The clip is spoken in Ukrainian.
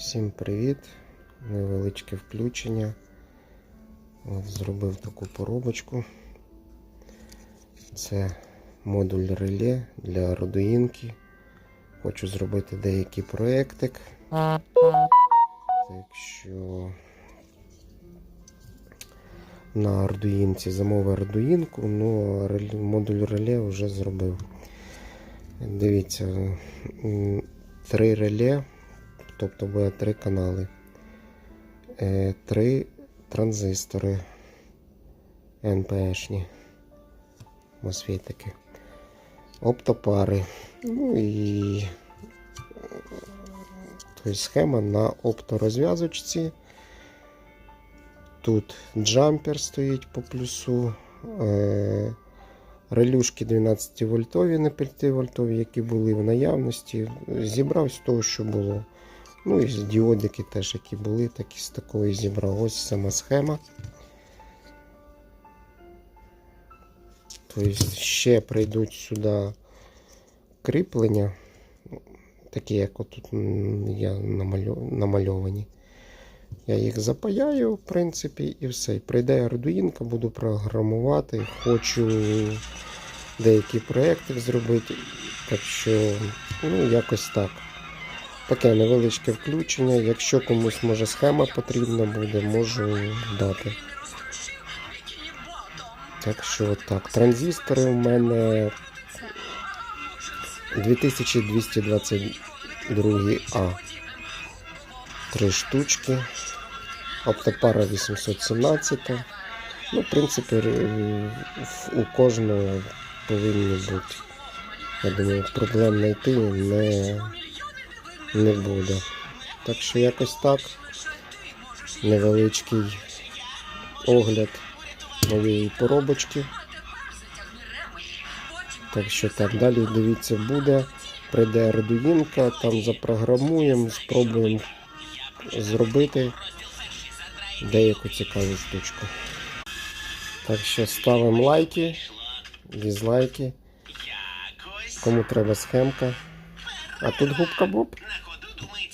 Всім привіт! Невеличке включення. От, зробив таку поробочку. Це модуль реле для родоїнки. Хочу зробити деякий проєктик. Так що на ардуїнці замовив ардуїнку, але модуль реле вже зробив. Дивіться, три реле тобто буде три канали, е, три транзистори НПшні, мосфетики, оптопари. Ну і тобто схема на опторозв'язочці. Тут джампер стоїть по плюсу. Е, Релюшки 12 вольтові, не 5 вольтові, які були в наявності. Зібрав з того, що було. Ну і діодики теж, які були, так і з такої зібрав. Ось сама схема. Тобто ще прийдуть сюди кріплення, такі, як отут я намальовані. Я їх запаяю, в принципі, і все. Прийде Arduino, буду програмувати. Хочу деякі проекти зробити. Так що, ну, якось так. Таке невеличке включення. Якщо комусь може схема потрібна буде, можу дати. Так що так. Транзистори у мене 2222А. Три штучки. Оптопара 817. Ну, в принципі, у кожного повинні бути. Я думаю, проблем знайти не, не буде. Так що якось так. Невеличкий огляд моєї поробочки. Так що так, далі дивіться буде. Прийде ардуїнка, там запрограмуємо, спробуємо зробити деяку цікаву штучку. Так що ставимо лайки, дізлайки. Кому треба схемка. А тут губка Боб. point